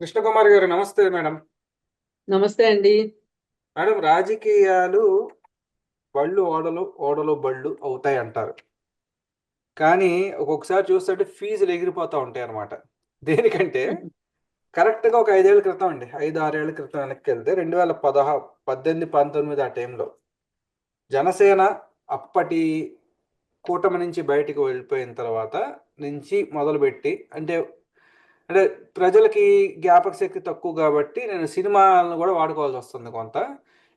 కృష్ణకుమార్ గారు నమస్తే మేడం. నమస్తే అండి. మేడం రాజకీయాలు బళ్ళు ఓడలు ఓడలు బళ్ళు అవుతాయి అంటారు. కానీ ఒక్కొక్కసారి చూస్తుంటే ఫీజులు ఎగిరిపోతూ ఉంటాయి అన్నమాట. దేనికంటే కరెక్ట్గా ఒక ఐదేళ్ళ క్రితం అండి ఐదు ఆరేళ్ళ క్రితం వెనక్కి వెళ్తే రెండు వేల పదహా పద్దెనిమిది పంతొమ్మిది ఆ టైంలో జనసేన అప్పటి కూటమి నుంచి బయటకు వెళ్ళిపోయిన తర్వాత నుంచి మొదలుపెట్టి అంటే అంటే ప్రజలకి జ్ఞాపక శక్తి తక్కువ కాబట్టి నేను సినిమాలను కూడా వాడుకోవాల్సి వస్తుంది కొంత.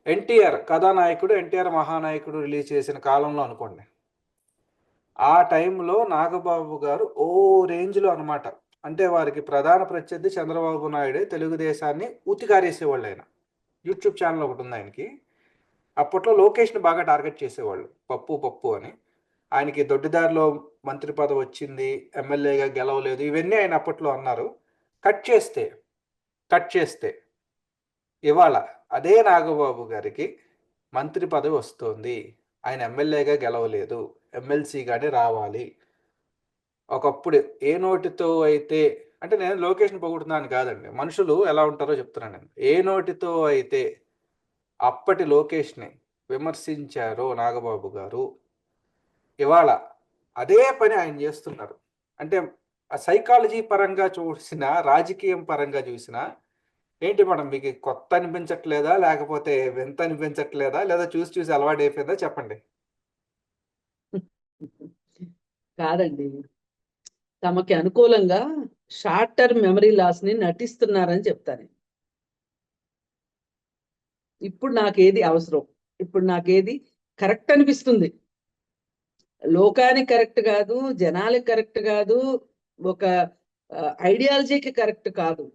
ఎన్టీఆర్ కథానాయకుడు ఎన్టీఆర్ మహానాయకుడు రిలీజ్ చేసిన కాలంలో అనుకోండి. ఆ టైంలో నాగబాబు గారు ఓ రేంజ్లో అనమాట అంటే వారికి ప్రధాన ప్రత్యర్థి చంద్రబాబు నాయుడే తెలుగుదేశాన్ని ఉతికారేసేవాళ్ళు ఆయన. యూట్యూబ్ ఛానల్ ఒకటి ఉంది ఆయనకి. అప్పట్లో లోకేష్ని బాగా టార్గెట్ చేసేవాళ్ళు. పప్పు పప్పు అని. ఆయనకి దొడ్డిదారిలో మంత్రి పదవి వచ్చింది ఎమ్మెల్యేగా గెలవలేదు ఇవన్నీ ఆయన అప్పట్లో అన్నారు. కట్ చేస్తే కట్ చేస్తే ఇవాళ అదే నాగబాబు గారికి మంత్రి పదవి వస్తుంది. ఆయన ఎమ్మెల్యేగా గెలవలేదు ఎమ్మెల్సీగానే రావాలి. ఒకప్పుడు ఏ నోటితో అయితే అంటే నేను లొకేషన్ పోగొడుతున్నాను కాదండి మనుషులు ఎలా ఉంటారో చెప్తున్నాను నేను. ఏ నోటితో అయితే అప్పటి లోకేష్ని విమర్శించారో నాగబాబు గారు ఇవాళ అదే పని ఆయన చేస్తున్నారు. అంటే ఆ సైకాలజీ పరంగా చూసిన రాజకీయం పరంగా చూసినా ఏంటి మేడం మీకు కొత్త అనిపించట్లేదా? లేకపోతే వింత అనిపించట్లేదా? లేదా చూసి చూసి అలవాటు అయిపోయిందా? చెప్పండి. కాదండి. తమకి అనుకూలంగా షార్ట్ టర్మ్ మెమరీ లాస్ని నటిస్తున్నారని చెప్తాను. ఇప్పుడు నాకేది అవసరం? ఇప్పుడు నాకేది కరెక్ట్ అనిపిస్తుంది. లోకానికి కరెక్ట్ కాదు జనాలకి కరెక్ట్ కాదు ఒక ఐడియాలజీకి కరెక్ట్ కాదు.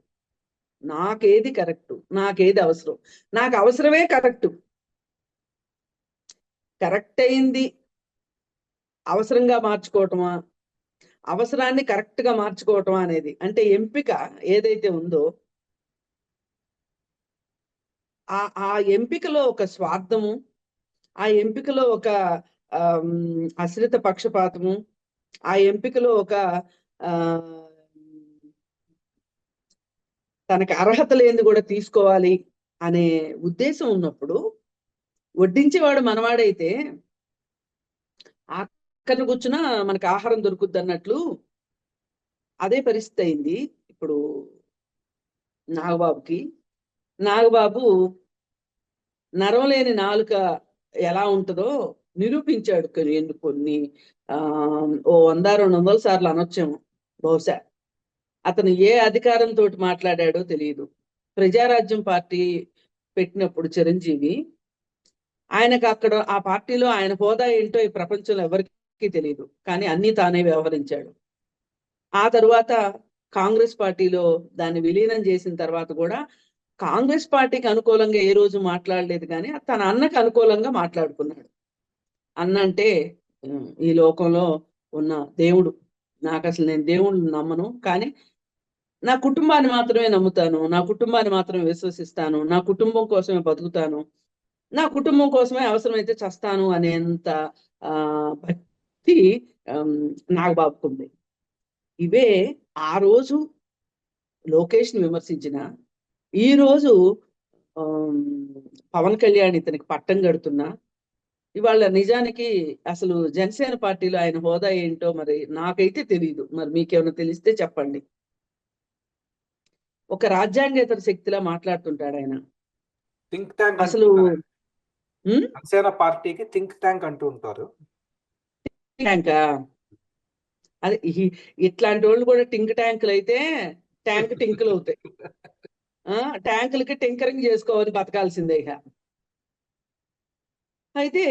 నాకేది కరెక్ట్? నాకేది అవసరం? నాకు అవసరమే కరెక్ట్. కరెక్ట్ అయింది. అవసరంగా మార్చుకోవటమా? అవసరాన్ని కరెక్ట్గా మార్చుకోవటం అనేది? అంటే ఎంపిక ఏదైతే ఉందో ఆ ఆ ఎంపికలో ఒక స్వార్థము ఆ ఎంపికలో ఒక అశ్రిత పక్షపాతము. ఆ ఎంపికలో ఒక ఆ తనకి అర్హత లేనిది కూడా తీసుకోవాలి అనే ఉద్దేశం ఉన్నప్పుడు వడ్డించేవాడు మనవాడైతే అక్కడ కూర్చున్నా మనకి ఆహారం దొరుకుద్ది అన్నట్లు అదే పరిస్థితి అయింది ఇప్పుడు నాగబాబుకి. నాగబాబు నరం లేని నాలుక ఎలా ఉంటుందో నిరూపించాడు కొన్ని కొన్ని ఆ ఓ వంద రెండు వందల సార్లు అనొచ్చాము బహుశా. అతను ఏ అధికారంతో మాట్లాడాడో తెలియదు ప్రజారాజ్యం పార్టీ పెట్టినప్పుడు చిరంజీవి ఆయనకు అక్కడ ఆ పార్టీలో ఆయన హోదా ఏంటో ఈ ప్రపంచంలో ఎవరికి తెలియదు కానీ అన్ని తానే వ్యవహరించాడు. ఆ తరువాత కాంగ్రెస్ పార్టీలో దాన్ని విలీనం చేసిన తర్వాత కూడా కాంగ్రెస్ పార్టీకి అనుకూలంగా ఏ రోజు మాట్లాడలేదు కానీ తన అన్నకు అనుకూలంగా మాట్లాడుకున్నాడు. అన్నంటే ఈ లోకంలో ఉన్న దేవుడు. నాకు అసలు నేను దేవుడిని నమ్మను కానీ నా కుటుంబాన్ని మాత్రమే నమ్ముతాను నా కుటుంబాన్ని మాత్రమే విశ్వసిస్తాను నా కుటుంబం కోసమే బతుకుతాను నా కుటుంబం కోసమే అవసరమైతే చస్తాను అనేంత ఆ భక్తి నాగబాబుకుంది ఇవే ఆ రోజు లోకేష్ని విమర్శించిన ఈ రోజు పవన్ కళ్యాణ్ ఇతనికి పట్టం కడుతున్నా ఇవాళ నిజానికి అసలు జనసేన పార్టీలో ఆయన హోదా ఏంటో మరి నాకైతే తెలియదు మరి మీకేమైనా తెలిస్తే చెప్పండి. ఒక రాజ్యాంగేతర శక్తిలా మాట్లాడుతుంటాడు ఆయన. థింక్ ట్యాంక్ అసలు జనసేన పార్టీకి థింక్ ట్యాంక్ అంటూ ఉంటారు ట్యాంకా? అది ఇట్లాంటి వాళ్ళు కూడా టింక్ ట్యాంకులు అయితే ట్యాంక్ టింకులు అవుతాయి. ట్యాంకులకి టింకరింగ్ చేసుకోవాలి బతకాల్సిందే ఇక. అయితే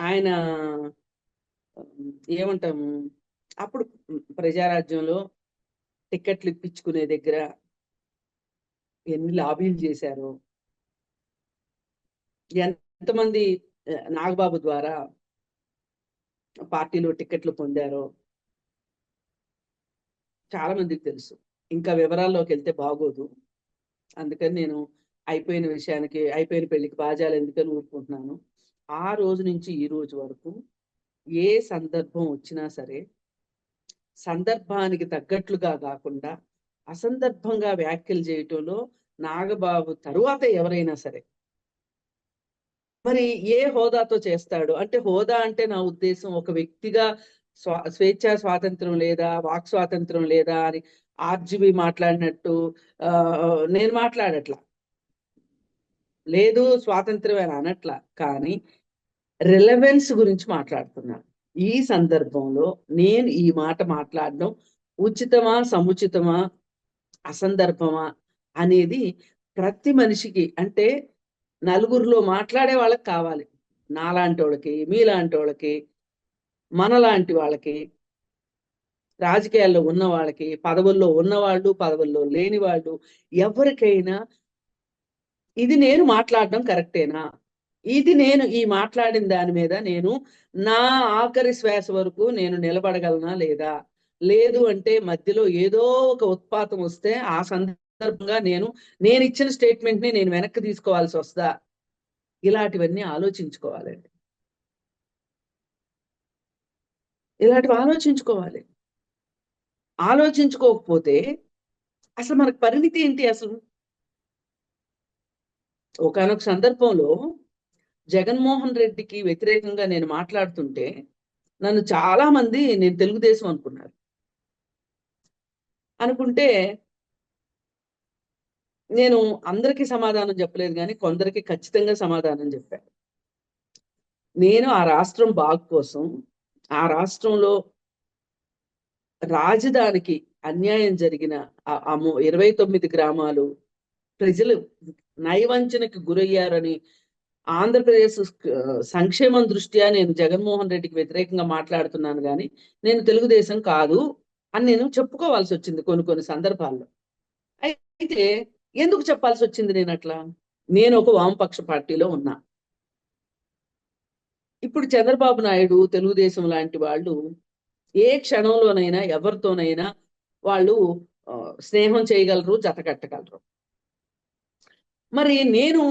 ఆయన ఏమంటాం అప్పుడు ప్రజారాజ్యంలో టికెట్లు ఇప్పించుకునే దగ్గర ఎన్ని లాబీలు చేశారు? ఎంతమంది నాగబాబు ద్వారా పార్టీలో టికెట్లు పొందారో చాలా మందికి తెలుసు. ఇంకా వివరాల్లోకి వెళ్తే బాగోదు. అందుకని నేను అయిపోయిన విషయానికి అయిపోయిన పెళ్ళికి బాజాలు ఎందుకని ఊరుకుంటున్నాను. ఆ రోజు నుంచి ఈ రోజు వరకు ఏ సందర్భం వచ్చినా సరే సందర్భానికి తగ్గట్లుగా కాకుండా అసందర్భంగా వ్యాఖ్యలు చేయటంలో నాగబాబు తరువాత ఎవరైనా సరే మరి ఏ హోదాతో చేస్తాడు? అంటే హోదా అంటే నా ఉద్దేశం ఒక వ్యక్తిగా స్వా స్వేచ్ఛా స్వాతంత్రం లేదా వాక్ స్వాతంత్రం లేదా అని ఆర్జీబీ మాట్లాడినట్టు నేను మాట్లాడట్లా. లేదు స్వాతంత్రం అనట్లా. కానీ రిలవెన్స్ గురించి మాట్లాడుతున్నాను ఈ సందర్భంలో నేను ఈ మాట మాట్లాడడం ఉచితమా సముచితమా అసందర్భమా అనేది ప్రతి మనిషికి అంటే నలుగురిలో మాట్లాడే వాళ్ళకి కావాలి. నాలాంటి వాళ్ళకి మీలాంటి వాళ్ళకి మనలాంటి వాళ్ళకి. రాజకీయాల్లో ఉన్న వాళ్ళకి పదవుల్లో ఉన్నవాళ్ళు పదవుల్లో లేని వాళ్ళు ఎవరికైనా ఇది నేను మాట్లాడడం కరెక్టేనా? ఇది నేను ఈ మాట్లాడిన దాని మీద నేను నా ఆఖరి శ్వాస వరకు నేను నిలబడగలనా లేదా? లేదు అంటే మధ్యలో ఏదో ఒక ఉత్పాతం వస్తే ఆ సందర్భంగా నేను నేను ఇచ్చిన స్టేట్మెంట్ని నేను వెనక్కి తీసుకోవాల్సి వస్తా. ఇలాంటివన్నీ ఆలోచించుకోవాలండి. ఇలాంటివి ఆలోచించుకోవాలి. ఆలోచించుకోకపోతే అసలు మనకు పరిమితి ఏంటి అసలు? ఒకనొక సందర్భంలో జగన్మోహన్ రెడ్డికి వ్యతిరేకంగా నేను మాట్లాడుతుంటే నన్ను చాలా మంది నేను తెలుగుదేశం అనుకున్నారు. అనుకుంటే నేను అందరికీ సమాధానం చెప్పలేదు కానీ కొందరికి ఖచ్చితంగా సమాధానం చెప్పాను నేను ఆ రాష్ట్రం బాగు కోసం ఆ రాష్ట్రంలో రాజధానికి అన్యాయం జరిగిన ఆ- ఇరవై తొమ్మిది గ్రామాలు ప్రజలు నయవంచనకు గురయ్యారని ఆంధ్రప్రదేశ్ సంక్షేమం దృష్ట్యా నేను జగన్మోహన్ రెడ్డికి వ్యతిరేకంగా మాట్లాడుతున్నాను కానీ నేను తెలుగుదేశం కాదు అని నేను చెప్పుకోవాల్సి వచ్చింది కొన్ని కొన్ని సందర్భాల్లో. అయితే ఎందుకు చెప్పాల్సి వచ్చింది నేను అట్లా? నేను ఒక వామపక్ష పార్టీలో ఉన్నా. ఇప్పుడు చంద్రబాబు నాయుడు తెలుగుదేశం లాంటి వాళ్ళు ఏ క్షణంలోనైనా ఎవరితోనైనా వాళ్ళు స్నేహం చేయగలరు జత కట్టగలరు మరి నేను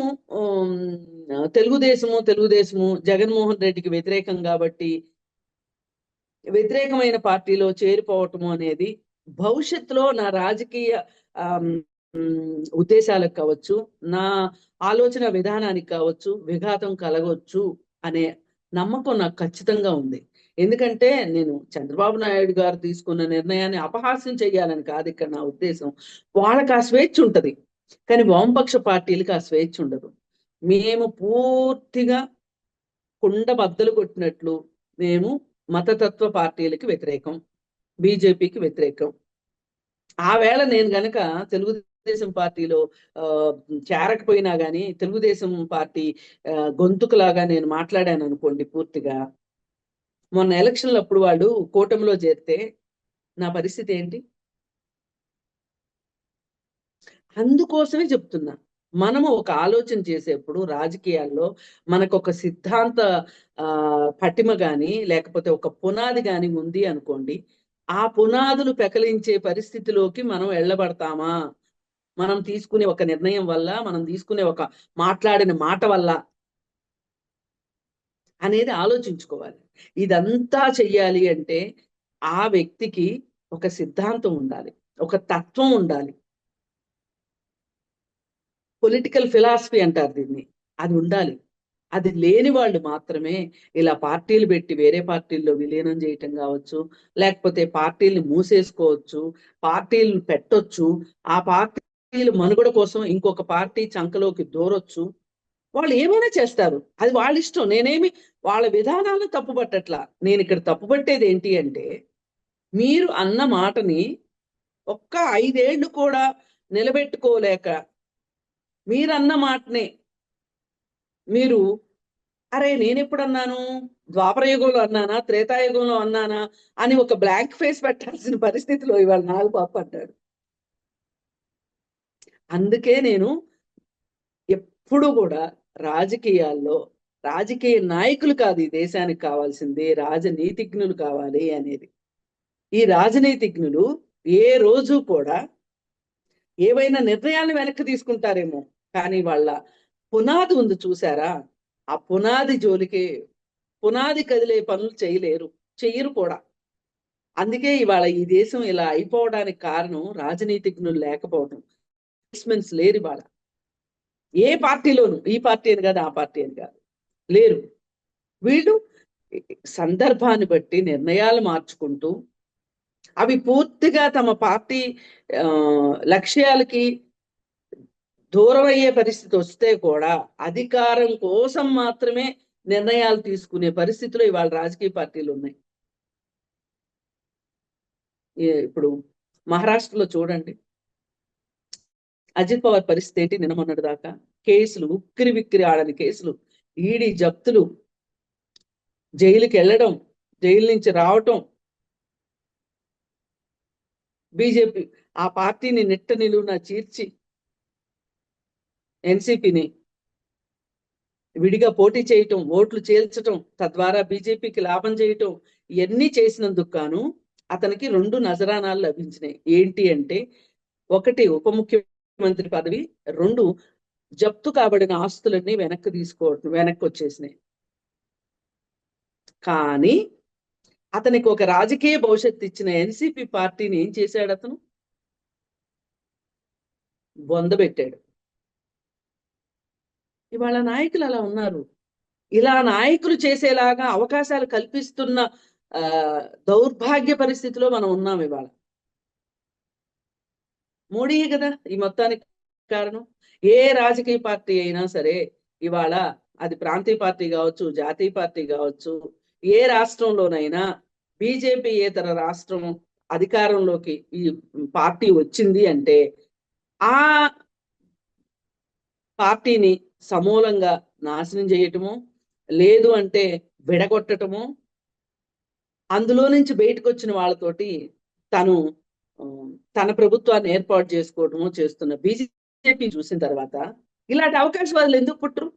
తెలుగుదేశము తెలుగుదేశము జగన్మోహన్ రెడ్డికి వ్యతిరేకం కాబట్టి వ్యతిరేకమైన పార్టీలో చేరిపోవటము అనేది భవిష్యత్తులో నా రాజకీయ ఉద్దేశాలకు కావచ్చు నా ఆలోచన విధానానికి కావచ్చు విఘాతం కలగవచ్చు అనే నమ్మకం నాకు ఖచ్చితంగా ఉంది. ఎందుకంటే నేను చంద్రబాబు నాయుడు గారు తీసుకున్న నిర్ణయాన్ని అపహాస్యం చేయాలని కాదు ఇక్కడ నా ఉద్దేశం. వాళ్ళకి ఆ స్వేచ్ఛ ఉంటది. కానీ వామపక్ష పార్టీలకు ఆ స్వేచ్ఛ ఉండదు. మేము పూర్తిగా కుండ బద్దలు కొట్టినట్లు మేము మతతత్వ పార్టీలకి వ్యతిరేకం బీజేపీకి వ్యతిరేకం. ఆ వేళ నేను గనక తెలుగుదేశం పార్టీలో చేరకపోయినా గానీ తెలుగుదేశం పార్టీ గొంతుకులాగా నేను మాట్లాడాను అనుకోండి పూర్తిగా మొన్న ఎలక్షన్లు అప్పుడు వాళ్ళు కూటమిలో చేరితే నా పరిస్థితి ఏంటి? అందుకోసమే చెప్తున్నా. మనము ఒక ఆలోచన చేసేప్పుడు రాజకీయాల్లో మనకు ఒక సిద్ధాంత ఆ పటిమ గాని లేకపోతే ఒక పునాది గాని ఉంది అనుకోండి ఆ పునాదులు పెకలించే పరిస్థితిలోకి మనం వెళ్ళబడతామా మనం తీసుకునే ఒక నిర్ణయం వల్ల మనం తీసుకునే ఒక మాట్లాడిన మాట వల్ల అనేది ఆలోచించుకోవాలి. ఇదంతా చెయ్యాలి అంటే ఆ వ్యక్తికి ఒక సిద్ధాంతం ఉండాలి ఒక తత్వం ఉండాలి. పొలిటికల్ ఫిలాసఫీ అంటారు దీన్ని. అది ఉండాలి. అది లేని వాళ్ళు మాత్రమే ఇలా పార్టీలు పెట్టి వేరే పార్టీల్లో విలీనం చేయటం కావచ్చు లేకపోతే పార్టీలు మూసేసుకోవచ్చు పార్టీలు పెట్టొచ్చు ఆ పార్టీలు మనుగడ కోసం ఇంకొక పార్టీ చంకలోకి దూరొచ్చు. వాళ్ళు ఏమైనా చేస్తారు. అది వాళ్ళ ఇష్టం. నేనేమి వాళ్ళ విధానాలను తప్పుపట్టట్లా. నేను ఇక్కడ తప్పుపట్టేది ఏంటి అంటే మీరు అన్న మాటని ఒక్క ఐదేళ్ళు కూడా నిలబెట్టుకోలేక మీరన్న మాటనే మీరు అరే నేను ఎప్పుడు అన్నాను ద్వాపరయుగంలో అన్నానా? త్రేతాయుగంలో అన్నానా? అని ఒక బ్లాంక్ ఫేస్ పెట్టాల్సిన పరిస్థితిలో ఇవాళ నాలుగు పాప పడ్డాడు అందుకే నేను ఎప్పుడు కూడా రాజకీయాల్లో రాజకీయ నాయకులు కాదు ఈ దేశానికి కావాల్సింది రాజనీతిజ్ఞులు కావాలి అనేది. ఈ రాజనీతిజ్ఞులు ఏ రోజు కూడా ఏవైనా నిర్ణయాలను వెనక్కి తీసుకుంటారేమో కానీ వాళ్ళ పునాది ఉంది చూసారా? ఆ పునాది జోలికి పునాది కదిలే పనులు చేయలేరు చెయ్యరు కూడా. అందుకే ఇవాళ ఈ దేశం ఇలా అయిపోవడానికి కారణం రాజనీతిజ్ఞులు లేకపోవడం లేరు ఇవాళ. ఏ పార్టీలోను ఈ పార్టీ అని కాదు ఆ పార్టీ అని కాదు. లేరు. వీళ్ళు సందర్భాన్ని బట్టి నిర్ణయాలు మార్చుకుంటూ అవి పూర్తిగా తమ పార్టీ ఆ, లక్ష్యాలకి దూరమయ్యే పరిస్థితి వస్తే కూడా అధికారం కోసం మాత్రమే నిర్ణయాలు తీసుకునే పరిస్థితిలో ఇవాళ రాజకీయ పార్టీలు ఉన్నాయి. ఇప్పుడు మహారాష్ట్రలో చూడండి. అజిత్ పవార్ పరిస్థితి ఏంటి? నిన్న మొన్నటి దాకా కేసులు ఉక్కిరి విక్కిరి ఆడని కేసులు. ఈడీ జప్తులు జైలుకి వెళ్ళడం జైలు నుంచి రావటం. బీజేపీ ఆ పార్టీని నిట్ట నిలువున చీర్చి ఎన్సిపిని విడిగా పోటీ చేయటం ఓట్లు చేల్చటం తద్వారా బీజేపీకి లాభం చేయటం ఇవన్నీ చేసినందుకు గాను అతనికి రెండు నజరానాలు లభించినాయి. ఏంటి అంటే ఒకటి ఉప ముఖ్యమంత్రి పదవి రెండు జప్తు కాబడిన ఆస్తులన్నీ వెనక్కి తీసుకో వెనక్కి వచ్చేసినాయి. కానీ అతనికి ఒక రాజకీయ భవిష్యత్తు ఇచ్చిన ఎన్సిపి పార్టీని ఏం చేశాడు అతను? బొందబెట్టాడు ఇవాళ నాయకులు అలా ఉన్నారు. ఇలా నాయకులు చేసేలాగా అవకాశాలు కల్పిస్తున్న ఆ దౌర్భాగ్య పరిస్థితిలో మనం ఉన్నాం ఇవాళ. మోడీయే కదా ఈ మొత్తానికి కారణం. ఏ రాజకీయ పార్టీ అయినా సరే ఇవాళ అది ప్రాంతీయ పార్టీ కావచ్చు జాతీయ పార్టీ కావచ్చు ఏ రాష్ట్రంలోనైనా బీజేపీ ఏతర రాష్ట్రం అధికారంలోకి ఈ పార్టీ వచ్చింది అంటే ఆ పార్టీని సమూలంగా నాశనం చేయటము లేదు అంటే విడగొట్టటము అందులో నుంచి బయటకు వచ్చిన వాళ్ళతోటి తను తన ప్రభుత్వాన్ని ఏర్పాటు చేసుకోవటము చేస్తున్న బీజేపీ చూసిన తర్వాత ఇలాంటి అవకాశవాదులు ఎందుకు పుట్టరు?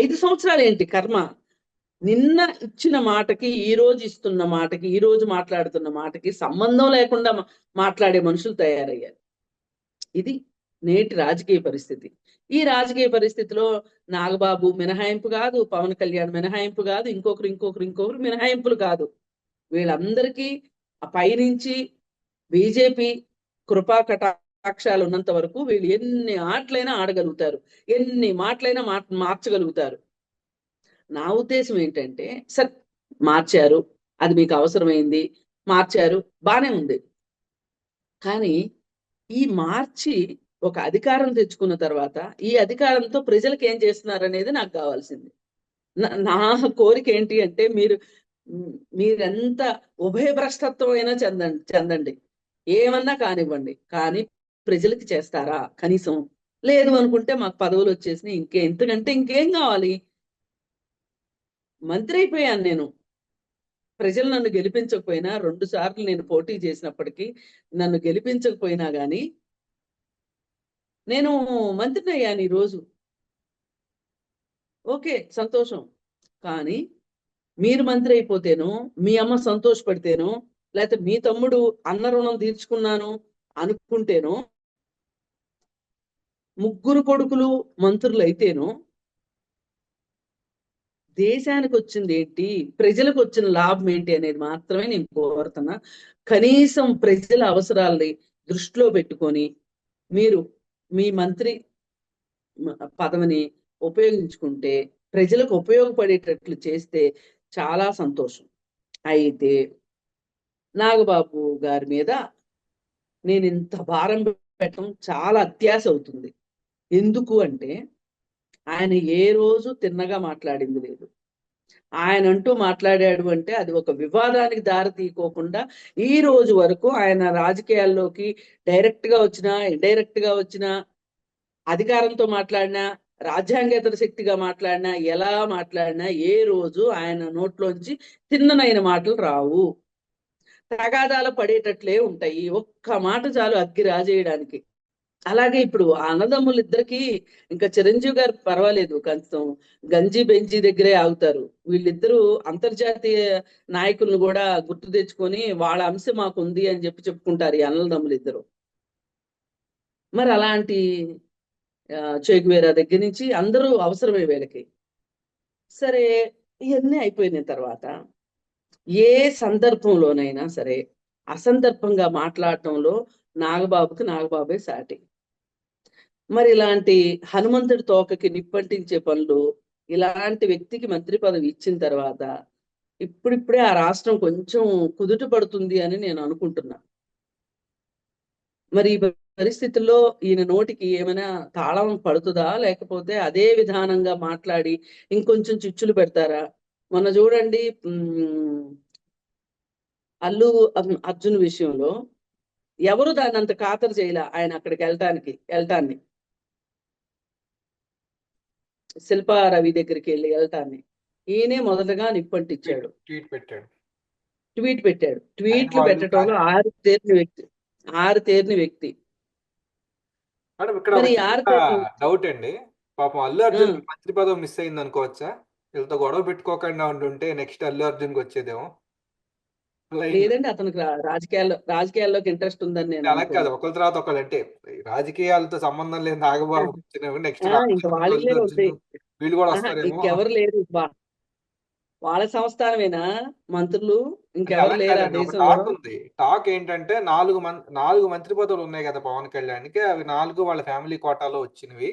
ఐదు సంవత్సరాలు ఏంటి కర్మ? నిన్న ఇచ్చిన మాటకి ఈ రోజు ఇస్తున్న మాటకి ఈ రోజు మాట్లాడుతున్న మాటకి సంబంధం లేకుండా మాట్లాడే మనుషులు తయారయ్యారు. ఇది నేటి రాజకీయ పరిస్థితి. ఈ రాజకీయ పరిస్థితిలో నాగబాబు మినహాయింపు కాదు పవన్ కళ్యాణ్ మినహాయింపు కాదు ఇంకొకరు ఇంకొకరు ఇంకొకరు మినహాయింపులు కాదు. వీళ్ళందరికీ ఆ పైనుంచి బీజేపీ కృపా సాక్ష్యాలు ఉన్నంత వరకు వీళ్ళు ఎన్ని ఆటలైనా ఆడగలుగుతారు ఎన్ని మాటలైనా మా మార్చగలుగుతారు. నా ఉద్దేశం ఏంటంటే సరే మార్చారు అది మీకు అవసరమైంది మార్చారు బానే ఉంది. కానీ ఈ మార్చి ఒక అధికారం తెచ్చుకున్న తర్వాత ఈ అధికారంతో ప్రజలకు ఏం చేస్తున్నారు అనేది నాకు కావాల్సింది. నా- నా కోరిక ఏంటి అంటే మీరు మీరెంత ఉభయ భ్రష్టత్వం అయినా చెందండి చెందండి. ఏమన్నా కానివ్వండి. కానీ ప్రజలకి చేస్తారా కనీసం? లేదు అనుకుంటే మాకు పదవులు వచ్చేసినాయి ఇంకే ఇంతకంటే ఇంకేం కావాలి? మంత్రి అయిపోయాను నేను. ప్రజలు నన్ను గెలిపించకపోయినా రెండు సార్లు నేను పోటీ చేసినప్పటికీ నన్ను గెలిపించకపోయినా గాని నేను మంత్రిని అయ్యాను ఈరోజు. ఓకే సంతోషం. కానీ మీరు మంత్రి అయిపోతేను మీ అమ్మ సంతోషపడితేను లేకపోతే మీ తమ్ముడు అన్న రుణం తీర్చుకున్నాను అనుకుంటేను ముగ్గురు కొడుకులు మంత్రులు అయితేను దేశానికి వచ్చింది ఏంటి ప్రజలకు వచ్చిన లాభం ఏంటి అనేది మాత్రమే నేను కోరుతున్నా. కనీసం ప్రజల అవసరాల్ని దృష్టిలో పెట్టుకొని మీరు మీ మంత్రి పదవిని ఉపయోగించుకుంటే ప్రజలకు ఉపయోగపడేటట్లు చేస్తే చాలా సంతోషం. అయితే నాగబాబు గారి మీద నేను ఇంత భారం పెట్టడం చాలా అత్యాశ అవుతుంది. ఎందుకు అంటే ఆయన ఏ రోజు తిన్నగా మాట్లాడింది లేదు. ఆయన అంటూ మాట్లాడాడు అంటే అది ఒక వివాదానికి దారి తీయకోకుండా ఈ రోజు వరకు ఆయన రాజకీయాల్లోకి డైరెక్ట్గా వచ్చినా ఇండైరెక్ట్గా వచ్చినా అధికారంతో మాట్లాడినా రాజ్యాంగేతర శక్తిగా మాట్లాడినా ఎలా మాట్లాడినా ఏ రోజు ఆయన నోట్లోంచి తిన్ననైన మాటలు రావు. తగాదాలు పడేటట్లే ఉంటాయి. ఒక్క మాట చాలు అగ్గి రాజేయడానికి. అలాగే ఇప్పుడు అన్నదమ్ములు ఇద్దరికి ఇంకా చిరంజీవి గారు పర్వాలేదు కొంచెం గంజి బెంజి దగ్గరే ఆగుతారు. వీళ్ళిద్దరూ అంతర్జాతీయ నాయకులను కూడా గుర్తు తెచ్చుకొని వాళ్ళ అంశం మాకు ఉంది అని చెప్పి చెప్పుకుంటారు ఈ అన్నదమ్ములు ఇద్దరు మరి అలాంటి చేగువేరా దగ్గర నుంచి అందరూ అవసరమే వీళ్ళకి. సరే ఇవన్నీ అయిపోయిన తర్వాత ఏ సందర్భంలోనైనా సరే అసందర్భంగా మాట్లాడటంలో నాగబాబుకి నాగబాబే సాటి. మరి ఇలాంటి హనుమంతుడి తోకకి నిప్పంటించే పనులు ఇలాంటి వ్యక్తికి మంత్రి పదవి ఇచ్చిన తర్వాత ఇప్పుడిప్పుడే ఆ రాష్ట్రం కొంచెం కుదుట పడుతుంది అని నేను అనుకుంటున్నా. మరి ఈ పరిస్థితుల్లో ఈయన నోటికి ఏమైనా తాళం పడుతుందా? లేకపోతే అదే విధానంగా మాట్లాడి ఇంకొంచెం చిచ్చులు పెడతారా? మొన్న చూడండి ఉమ్, అల్లు అర్జున్ విషయంలో ఎవరు దాన్ని అంత ఖాతరు చేయలే? ఆయన అక్కడికి వెళ్ళటానికి వెళ్ళటాన్ని. శిల్పా రవి దగ్గరికి వెళ్ళి వెళ్ళటాన్ని ఈయనే మొదటగా నిప్పంటిచ్చాడు ట్వీట్ పెట్టాడు. ట్వీట్ పెట్టాడు. ట్వీట్లు వాళ్ళు పెట్టడంలో ఆరు తేరిన వ్యక్తి ఆరు తేరిన వ్యక్తి. మరి ఆరు డౌట్ అండి. పాపం అల్లు అర్జున్. మంత్రి పదవి మిస్ అయింది అనుకోవచ్చా వీళ్ళతో గొడవ పెట్టుకోకుండా ఉండుంటే నెక్స్ట్ అల్లు అర్జున్కి వచ్చేదేమో. లైన్ లేదండి అతనికి రాజకీయాల్లో రాజకీయాల్లోకి ఇంట్రెస్ట్ ఉందని నేను అలా కాదు. ఒకరి తర్వాత ఒకళ్ళు అంటే రాజకీయాలతో సంబంధం లేని నాగబాబు నెక్స్ట్ ఇంకా వాళ్ళకే వీళ్ళు కూడా ఆహా, వస్తారేమో. ఇంకెవరు లేరు. వాళ్ళ సంస్థానమేనా? మంత్రులు? ఇంకెవరు లేరా దేశంలో? టాక్ ఉంది. టాక్ ఏంటంటే నాలుగు నాలుగు మంత్రి పదవులు ఉన్నాయి కదా పవన్ కళ్యాణ్కి. అవి నాలుగు వాళ్ళ ఫ్యామిలీ కోటాలో వచ్చినవి.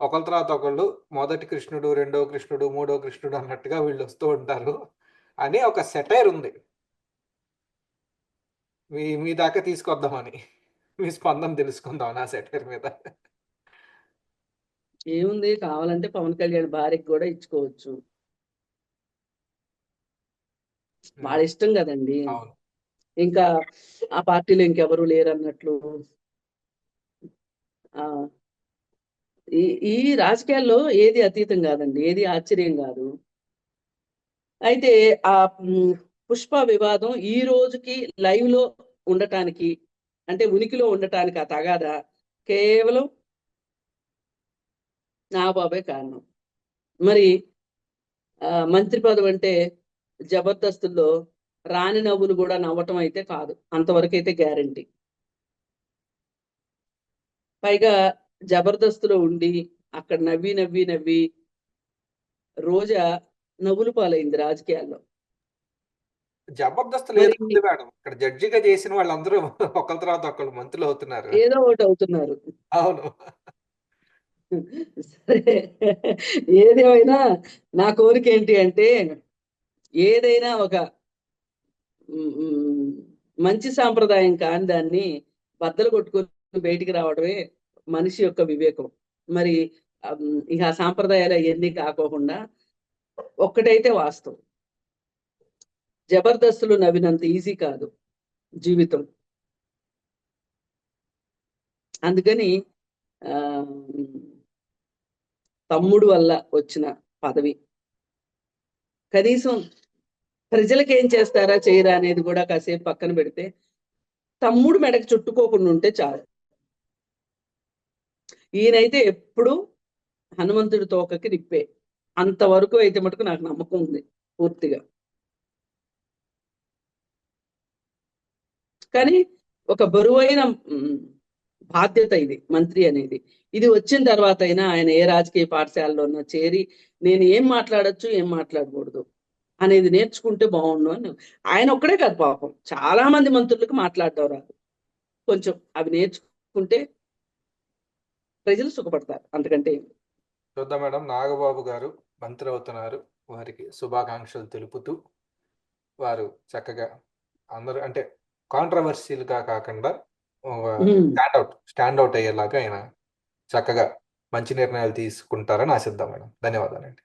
ఒకళ్ళ తర్వాత ఒకళ్ళు మొదటి కృష్ణుడు రెండో కృష్ణుడు మూడో కృష్ణుడు అన్నట్టుగా వీళ్ళు వస్తూ ఉంటారు. అని ఒక సెటైర్ ఉంది. మీ మీ దాకా తీసుకొద్దామని. మీ స్పందన తెలుసుకుందాం నా సెటైర్ మీద. ఏముంది? కావాలంటే పవన్ కళ్యాణ్ భార్యకి కూడా ఇచ్చుకోవచ్చు. వాళ్ళ ఇష్టం కదండి. ఇంకా ఆ పార్టీలో ఇంకెవరు లేరు అన్నట్లు ఆ ఈ రాజకీయాల్లో ఏది అతీతం కాదండి. ఏది ఆశ్చర్యం కాదు. అయితే ఆ పుష్ప వివాదం ఈ రోజుకి లైవ్లో ఉండటానికి అంటే ఉనికిలో ఉండటానికి ఆ తగాదా కేవలం నాగబాబే కారణం. మరి ఆ, మంత్రి పదవి అంటే జబర్దస్తుల్లో రాని నవ్వులు కూడా నవ్వటం అయితే కాదు. అంతవరకు అయితే గ్యారంటీ. పైగా జబర్దస్తులో ఉండి అక్కడ నవ్వి నవ్వి నవ్వి రోజా నవ్వులు పాలైంది రాజకీయాల్లో. జబర్దస్త్ లేదు మేడం. ఇక్కడ జడ్జిగా చేసిన వాళ్ళందరూ ఒకళ్ళ తర్వాత ఒకళ్ళు మంత్రులు అవుతున్నారు. ఏదో ఒకటి అవుతున్నారు. అవును. సరే. ఏదేమైనా నా కోరిక ఏంటి అంటే ఏదైనా ఒక మంచి సాంప్రదాయం కాని దాన్ని బద్దలు కొట్టుకొని బయటికి రావడమే మనిషి యొక్క వివేకం. మరి ఇక సాంప్రదాయాలు అవన్నీ కాకోకుండా ఒక్కటైతే వాస్తవం. జబర్దస్తులు నవ్వినంత ఈజీ కాదు జీవితం. అందుకని ఆ తమ్ముడు వల్ల వచ్చిన పదవి. కనీసం ప్రజలకు ఏం చేస్తారా చేయరా అనేది కూడా కాసేపు పక్కన పెడితే తమ్ముడు మెడకు చుట్టుకోకుండా ఉంటే చాలు. ఈయనైతే ఎప్పుడు హనుమంతుడి తోకకి నిప్పే. అంతవరకు అయితే మటుకు నాకు నమ్మకం ఉంది పూర్తిగా. కానీ ఒక బరువైన బాధ్యత ఇది మంత్రి అనేది. ఇది వచ్చిన తర్వాత అయినా ఆయన ఏ రాజకీయ పాఠశాలలో చేరి నేను ఏం మాట్లాడొచ్చు ఏం మాట్లాడకూడదు అనేది నేర్చుకుంటే బాగుండు అని. ఆయన ఒక్కడే కాదు పాపం. చాలా మంది మంత్రులకు మాట్లాడటం రాదు కొంచెం అవి నేర్చుకుంటే ప్రజలు సుఖపడతారు. అందుకంటే చూద్దాం మేడం. నాగబాబు గారు మంత్రి అవుతున్నారు. వారికి శుభాకాంక్షలు తెలుపుతూ వారు చక్కగా అందరూ అంటే కాంట్రవర్సీల్గా కాకుండా. స్టాండ్ అవుట్ స్టాండ్ అవుట్ అయ్యేలాగా ఆయన చక్కగా మంచి నిర్ణయాలు తీసుకుంటారని ఆశిద్దాం మేడం ధన్యవాదాలండి